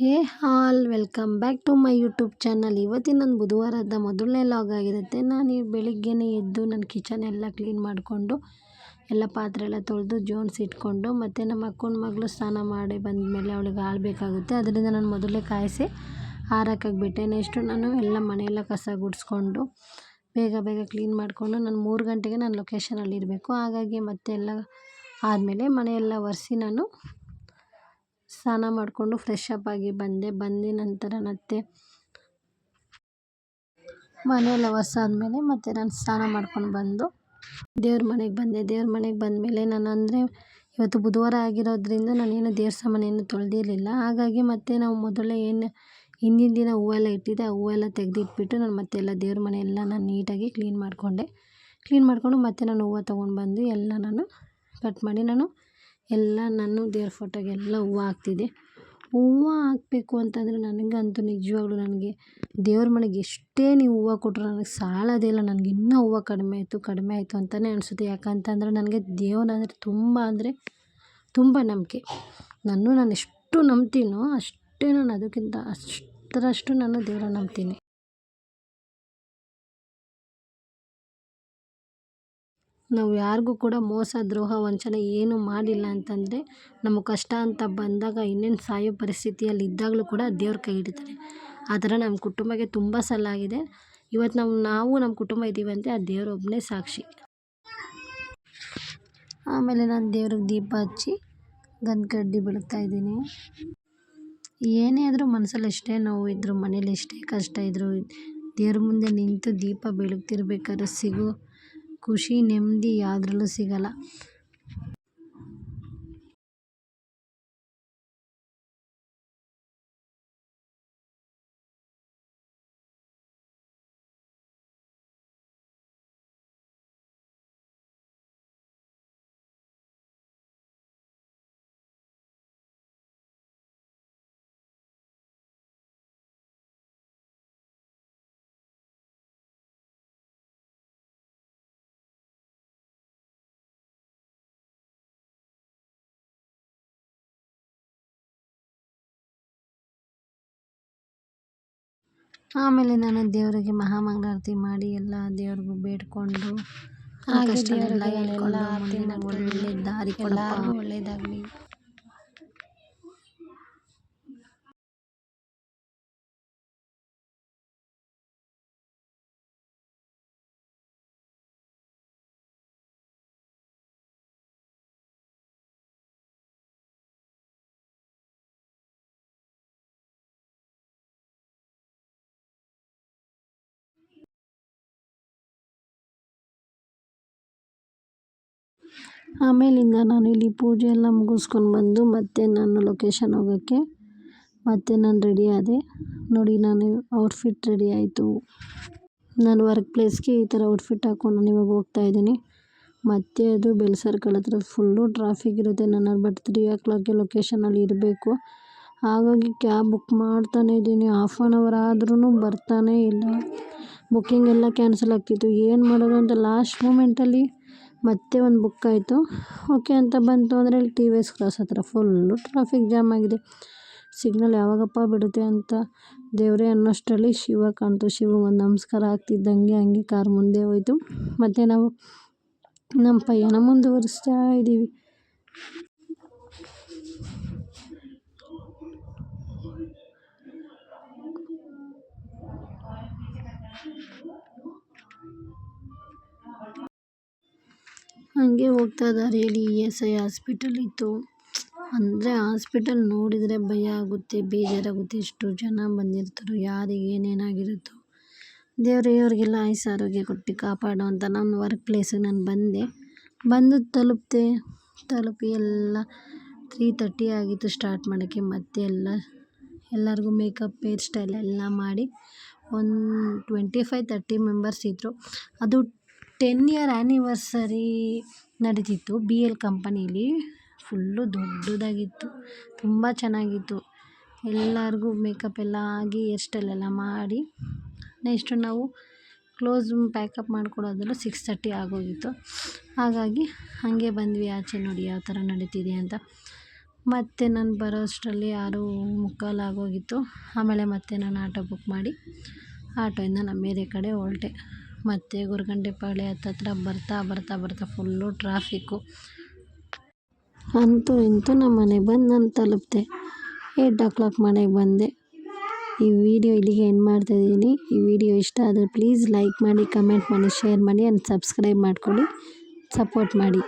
Hey all, welcome back to my YouTube channel. ಇವತ್ತಿನ ನನ್ನ ಬುಧವಾರದ ಮೊದಲನೇ ಲಾಗ್ ಆಗಿರುತ್ತೆ. ನಾನು ಬೆಳಿಗ್ಗೆನೇ ಎದ್ದು ನನ್ನ ಕಿಚನ್ ಎಲ್ಲ ಕ್ಲೀನ್ ಮಾಡಿಕೊಂಡು, ಎಲ್ಲ ಪಾತ್ರೆ ಎಲ್ಲ ತೊಳೆದು ಜೋನ್ಸ್ ಇಟ್ಕೊಂಡು, ಮತ್ತು ನಮ್ಮ ಅಕ್ಕನ ಮಗಳು ಸ್ನಾನ ಮಾಡಿ ಬಂದ ಮೇಲೆ ಅವಳಿಗೆ ಹಾಲು ಬೇಕಾಗುತ್ತೆ. ಅದರಿಂದ ನಾನು ಮೊದಲೇ ಕಾಯಿಸಿ ಹಾರಕ್ಕಾಗ್ಬಿಟ್ಟೆ ನೆಕ್ಸ್ಟು ನಾನು ಎಲ್ಲ ಮನೆಯೆಲ್ಲ ಕಸ ಗುಡಿಸ್ಕೊಂಡು, ಬೇಗ ಬೇಗ ಕ್ಲೀನ್ ಮಾಡಿಕೊಂಡು ನಾನು ಮೂರು ಗಂಟೆಗೆ ನಾನು ಲೊಕೇಶನಲ್ಲಿ ಇರಬೇಕು ಹಾಗಾಗಿ ಮತ್ತೆ ಎಲ್ಲ ಆದಮೇಲೆ ಮನೆಯೆಲ್ಲ ಒರೆಸಿ ನಾನು ಸ್ನಾನ ಮಾಡಿಕೊಂಡು ಫ್ರೆಶ್ ಅಪ್ ಆಗಿ ಬಂದೆ. ಬಂದ ನಂತರ ಮತ್ತೆ ಮನೆಯೆಲ್ಲ ಆದಮೇಲೆ ಮತ್ತೆ ನಾನು ಸ್ನಾನ ಮಾಡ್ಕೊಂಡು ಬಂದು ದೇವ್ರ ಮನೆಗೆ ಬಂದೆ. ದೇವ್ರ ಮನೆಗೆ ಬಂದಮೇಲೆ ನಾನು ಅಂದರೆ ಇವತ್ತು ಬುಧವಾರ ಆಗಿರೋದ್ರಿಂದ ನಾನೇನು ದೇವ್ರ ಸಾಮಾನೇನು ತೊಳೆದಿರಲಿಲ್ಲ. ಹಾಗಾಗಿ ಮತ್ತೆ ನಾವು ಮೊದಲೇ ಏನು ಹಿಂದಿನ ದಿನ ಹೂವೆಲ್ಲ ಇಟ್ಟಿದ್ದೆ, ಆ ಹೂವೆಲ್ಲ ತೆಗೆದಿಟ್ಬಿಟ್ಟು ನಾನು ಮತ್ತೆ ಎಲ್ಲ ದೇವ್ರ ಮನೆ ಎಲ್ಲ ನಾನು ನೀಟಾಗಿ ಕ್ಲೀನ್ ಮಾಡಿಕೊಂಡೆ. ಕ್ಲೀನ್ ಮಾಡಿಕೊಂಡು ಮತ್ತೆ ನಾನು ಹೂವು ತೊಗೊಂಡು ಬಂದು ಎಲ್ಲ ನಾನು ಕಟ್ ಮಾಡಿ ನಾನು ಎಲ್ಲ ನಾನು ದೇವ್ರ ಫೋಟೋಗೆಲ್ಲ ಹೂವು ಹಾಕ್ತಿದ್ದೆ. ಹೂವು ಹಾಕಬೇಕು ಅಂತಂದರೆ ನನಗಂತೂ ನಿಜವಾಗ್ಲೂ ನನಗೆ ದೇವ್ರ ಮನೆಗೆ ಎಷ್ಟೇ ನೀವು ಹೂವು ಕೊಟ್ಟರು ನನಗೆ ಸಾಲೋದೇ ಇಲ್ಲ. ನನಗೆ ಇನ್ನೂ ಹೂವು ಕಡಿಮೆ ಆಯಿತು ಕಡಿಮೆ ಆಯಿತು ಅಂತಲೇ ಅನಿಸುತ್ತೆ. ಯಾಕಂತಂದರೆ ನನಗೆ ದೇವ್ರಂದರೆ ತುಂಬ ಅಂದರೆ ತುಂಬ ನಂಬಿಕೆ. ನಾನು ನಾನು ಎಷ್ಟು ನಂಬ್ತೀನೋ ಅಷ್ಟೇ ನಾನು ಅದಕ್ಕಿಂತ ಅಷ್ಟರಷ್ಟು ನಾನು ದೇವ್ರನ್ನ ನಂಬ್ತೀನಿ. ನಾವು ಯಾರಿಗೂ ಕೂಡ ಮೋಸ, ದ್ರೋಹ, ವಂಚನೆ ಏನೂ ಮಾಡಿಲ್ಲ ಅಂತಂದರೆ ನಮಗೆ ಕಷ್ಟ ಅಂತ ಬಂದಾಗ ಇನ್ನೇನು ಸಾಯೋ ಪರಿಸ್ಥಿತಿಯಲ್ಲಿ ಇದ್ದಾಗಲೂ ಕೂಡ ದೇವ್ರ ಕೈ ಹಿಡಿತಾರೆ. ಆ ಥರ ನಮ್ಮ ಕುಟುಂಬಕ್ಕೆ ತುಂಬ ಸಲ ಇವತ್ತು ನಾವು ನಾವು ನಮ್ಮ ಕುಟುಂಬ ಇದ್ದೀವಿ ಅಂದರೆ ಆ ದೇವ್ರೊಬ್ಬನೇ ಸಾಕ್ಷಿ. ಆಮೇಲೆ ನಾನು ದೇವ್ರಿಗೆ ದೀಪ ಹಚ್ಚಿ ಗಂಧ ಕಡ್ಡಿ ಬೆಳಗ್ತಾ ಇದ್ದೀನಿ. ಏನೇ ಆದರೂ ಮನಸ್ಸಲ್ಲಿ ಎಷ್ಟೇ ನೋವು ಇದ್ದರೂ ಮನೇಲಿ ಎಷ್ಟೇ ಕಷ್ಟ ಇದ್ದರು ದೇವ್ರ ಮುಂದೆ ನಿಂತು ದೀಪ ಬೆಳಗ್ತಿರ್ಬೇಕಾದ್ರೆ ಸಿಗೋ ಖುಷಿ ನೆಮ್ಮದಿ ಯಾವುದ್ರಲ್ಲೂ ಸಿಗಲ್ಲ. ಆಮೇಲೆ ನಾನು ದೇವರಿಗೆ ಮಹಾಮಂಗಳಾರತಿ ಮಾಡಿ ಎಲ್ಲ ದೇವ್ರಿಗೂ ಬೇಡಿಕೊಂಡು ಹಾಗೆ ಮುಂದಿನ ಒಳ್ಳೆ ದಾರಿ ಕೊಡಪ್ಪ. ಒಳ್ಳೇದಾಗಲಿ. ಆಮೇಲಿಂದ ನಾನು ಇಲ್ಲಿ ಪೂಜೆ ಎಲ್ಲ ಮುಗಿಸ್ಕೊಂಡು ಬಂದು ಮತ್ತೆ ನಾನು ಲೊಕೇಶನ್ ಹೋಗೋಕ್ಕೆ ಮತ್ತೆ ನಾನು ರೆಡಿ ಆದೆ. ನೋಡಿ, ನಾನು ಔಟ್ಫಿಟ್ ರೆಡಿ ಆಯಿತು. ನಾನು ವರ್ಕ್ ಪ್ಲೇಸ್ಗೆ ಈ ಥರ ಔಟ್ಫಿಟ್ ಹಾಕ್ಕೊಂಡು ನಾನು ಇವಾಗ ಹೋಗ್ತಾ ಇದ್ದೀನಿ. ಮತ್ತೆ ಅದು ಬೆಲ್ ಸರ್ಕಲ್ ಹತ್ರ ಫುಲ್ಲು ಟ್ರಾಫಿಕ್ ಇರುತ್ತೆ. ನನ್ನ ಬಟ್ ತ್ರೀ ಓ ಕ್ಲಾಕ್ಗೆ ಲೊಕೇಶನಲ್ಲಿ ಇರಬೇಕು. ಹಾಗಾಗಿ ಕ್ಯಾಬ್ ಬುಕ್ ಮಾಡ್ತಾನೆ ಇದ್ದೀನಿ. ಹಾಫ್ ಆನ್ ಅವರ್ ಆದ್ರೂ ಬರ್ತಾನೇ ಇಲ್ಲ. ಬುಕ್ಕಿಂಗ್ ಎಲ್ಲ ಕ್ಯಾನ್ಸಲ್ ಆಗ್ತಿತ್ತು. ಏನು ಮಾಡೋದು ಅಂತ ಲಾಸ್ಟ್ ಮೂಮೆಂಟಲ್ಲಿ ಮತ್ತೆ ಒಂದು ಬುಕ್ ಆಯಿತು. ಓಕೆ ಅಂತ ಬಂತು ಅಂದರೆ ಇಲ್ಲಿ ಟಿ ವಿ ಎಸ್ ಕ್ರಾಸ್ ಹತ್ರ ಫುಲ್ಲು ಟ್ರಾಫಿಕ್ ಜಾಮ್ ಆಗಿದೆ. ಸಿಗ್ನಲ್ ಯಾವಾಗಪ್ಪ ಬಿಡುತ್ತೆ ಅಂತ ದೇವರೇ ಅನ್ನೋಷ್ಟರಲ್ಲಿ ಶಿವ ಕಾಣ್ತು. ಶಿವ ಒಂದು ನಮಸ್ಕಾರ ಆಗ್ತಿದ್ದಂಗೆ ಹಂಗೆ ಕಾರ್ ಮುಂದೆ ಹೋಯ್ತು. ಮತ್ತು ನಾವು ನಮ್ಮ ಪಯಣ ಮುಂದುವರಿಸ್ತಾ ಇದ್ದೀವಿ. ಹಾಗೆ ಹೋಗ್ತಾ ದಾರಿಯಲ್ಲಿ ಇ ಎಸ್ ಐ ಹಾಸ್ಪಿಟಲ್ ಇತ್ತು. ಅಂದರೆ ಹಾಸ್ಪಿಟಲ್ ನೋಡಿದರೆ ಭಯ ಆಗುತ್ತೆ, ಬೇಜಾರಾಗುತ್ತೆ. ಎಷ್ಟು ಜನ ಬಂದಿರ್ತಾರೋ, ಯಾರಿಗೆ ಏನೇನಾಗಿರುತ್ತೋ. ದೇವರು, ಇವ್ರಿಗೆಲ್ಲ ಆಯ್ಸ ಆರೋಗ್ಯ ಕೊಟ್ಟು ಕಾಪಾಡು ಅಂತ ನಾನು ವರ್ಕ್ ಪ್ಲೇಸಿಗೆ ನಾನು ಬಂದೆ. ಬಂದು ತಲುಪಿದೆ. ತಲುಪಿ ಎಲ್ಲ ತ್ರೀ ತರ್ಟಿ ಆಗಿತ್ತು ಸ್ಟಾರ್ಟ್ ಮಾಡೋಕ್ಕೆ. ಮತ್ತೆ ಎಲ್ಲ, ಎಲ್ಲರಿಗೂ ಮೇಕಪ್ ಹೇರ್ ಸ್ಟೈಲ್ ಎಲ್ಲ ಮಾಡಿ, ಒಂದು ಟ್ವೆಂಟಿ ಫೈವ್ ತರ್ಟಿ ಮೆಂಬರ್ಸ್ ಇದ್ದರು ಅದು ಟೆನ್ ಇಯರ್ ಆ್ಯನಿವರ್ಸರಿ ನಡೀತಿತ್ತು ಬಿ ಎಲ್ ಕಂಪನೀಲಿ ಫುಲ್ಲು ದೊಡ್ಡದಾಗಿತ್ತು. ತುಂಬ ಚೆನ್ನಾಗಿತ್ತು. ಎಲ್ಲರಿಗೂ ಮೇಕಪ್ ಎಲ್ಲ ಆಗಿ ಹೇರ್ ಸ್ಟೈಲ್ ಮಾಡಿ. ನೆಕ್ಸ್ಟು ನಾವು ಕ್ಲೋಸ್ ಪ್ಯಾಕಪ್ ಮಾಡಿಕೊಡೋದ್ರಲ್ಲೂ ಸಿಕ್ಸ್ ತರ್ಟಿ ಆಗೋಗಿತ್ತು. ಹಾಗಾಗಿ ಹಾಗೆ ಬಂದ್ವಿ. ಆಚೆ ನೋಡಿ ಯಾವ ಥರ ನಡೀತಿದೆ ಅಂತ. ಮತ್ತು ನಾನು ಬರೋ ಅಷ್ಟರಲ್ಲಿ ಯಾರೂ ಮುಕ್ಕಾಲು ಆಗೋಗಿತ್ತು ಆಮೇಲೆ ಮತ್ತೆ ನಾನು ಆಟೋ ಬುಕ್ ಮಾಡಿ ಆಟೋಯಿಂದ ನಮ್ಮ ಏರಿಯಾ ಕಡೆ ಹೊರಟೆ. ಮತ್ತು ಗೊರಗುಂಟೆ ಪಾಳ್ಯ ಹತ್ತತ್ರ ಬರ್ತಾ ಬರ್ತಾ ಬರ್ತಾ ಫುಲ್ಲು ಟ್ರಾಫಿಕ್ಕು ಅಂತೂ ಇಂತೂ ನಮ್ಮ ಮನೆಗೆ ಬಂದು ನಾನು ತಲುಪಿದೆ. ಏಯ್ಟ್ ಓ ಕ್ಲಾಕ್ ಮನೆಗೆ ಬಂದೆ. ಈ ವಿಡಿಯೋ ಇಲ್ಲಿಗೆ ಏನು ಮಾಡ್ತಾಯಿದ್ದೀನಿ ಈ ವಿಡಿಯೋ ಇಷ್ಟ ಆದರೆ ಪ್ಲೀಸ್ ಲೈಕ್ ಮಾಡಿ ಕಮೆಂಟ್ ಮಾಡಿ ಶೇರ್ ಮಾಡಿ ಆ್ಯಂಡ್ ಸಬ್ಸ್ಕ್ರೈಬ್ ಮಾಡ್ಕೊಳ್ಳಿ. ಸಪೋರ್ಟ್ ಮಾಡಿ.